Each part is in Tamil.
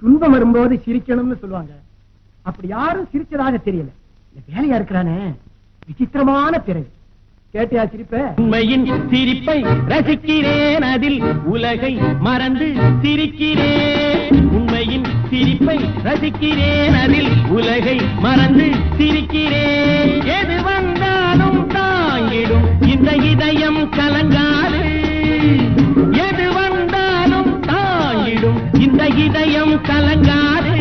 துன்பம் வரும்போது சிரிக்கணும்னு சொல்லுவாங்க. அப்படி யாரும் சிரிச்சதாக தெரியல. இந்த வேலையா இருக்கிறானே? விசித்திரமான பிறகு கேட்டியா சிரிப்ப? உண்மையின் சிரிப்பை ரசிக்கிறேன் அதில் உலகை மறந்து சிரிக்கிறேன். உண்மையின் சிரிப்பை ரசிக்கிறேன் அதில் உலகை மறந்து சிரிக்கிறேன். எது வந்தாலும் தாங்கிடும் இந்த இதயம் கலங்க இதயம் கலங்காது.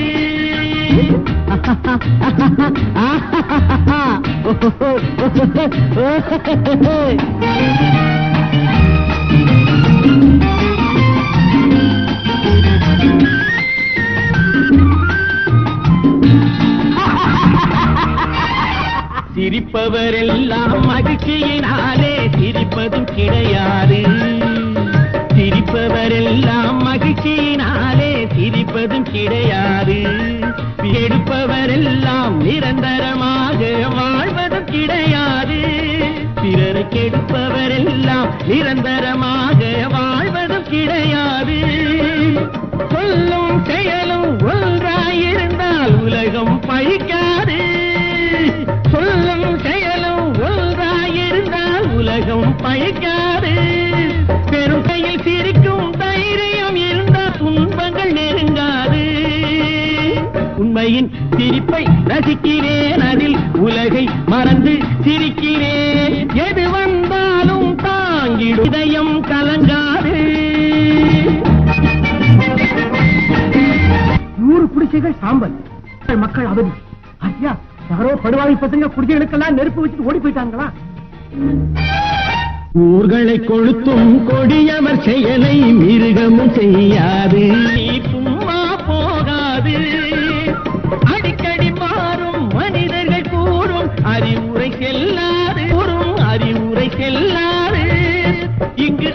சிரிப்பவரெல்லாம் மகிழ்ச்சியினாலே சிரிப்பதும் கிடையாது. சிரிப்பவரெல்லாம் மகிழ்ச்சியினாலே என்பதும் கிடையாது. எடுப்பவரெல்லாம் நிரந்தரமாக வாழ்வதும் கிடையாது. பிறரை கெடுப்பவரெல்லாம் நிரந்தரமாக வாழ்வதும் கிடையாது. சொல்லும் செயலும் ஒன்றாயிருந்தால் உலகம் பழிக்காது. சொல்லும் செயலும் ஒன்றாயிருந்தால் உலகம் பழிக்காது. பெரும் கையில் சிரிக்கும் உண்மையின் சிரிப்பை ரசிக்கிறேன் அதில் உலகை மறந்து சிரிக்கிறேன். எது வந்தாலும் தாங்கிடும் இதயம் கலங்காது. நூறு குடிசைகள் சாம்பல். மக்கள் அவதி. ஐயா யாரோ படுவாய் பசங்க குடிசைகளுக்கெல்லாம் நெருப்பு வச்சுட்டு ஓடி போயிட்டாங்களா? ஊர்களை கொளுத்தும் கொடியவர் செயலை மிருகமும் செய்யாது. செல்லாது அறிவுரை செல்லாது இங்கு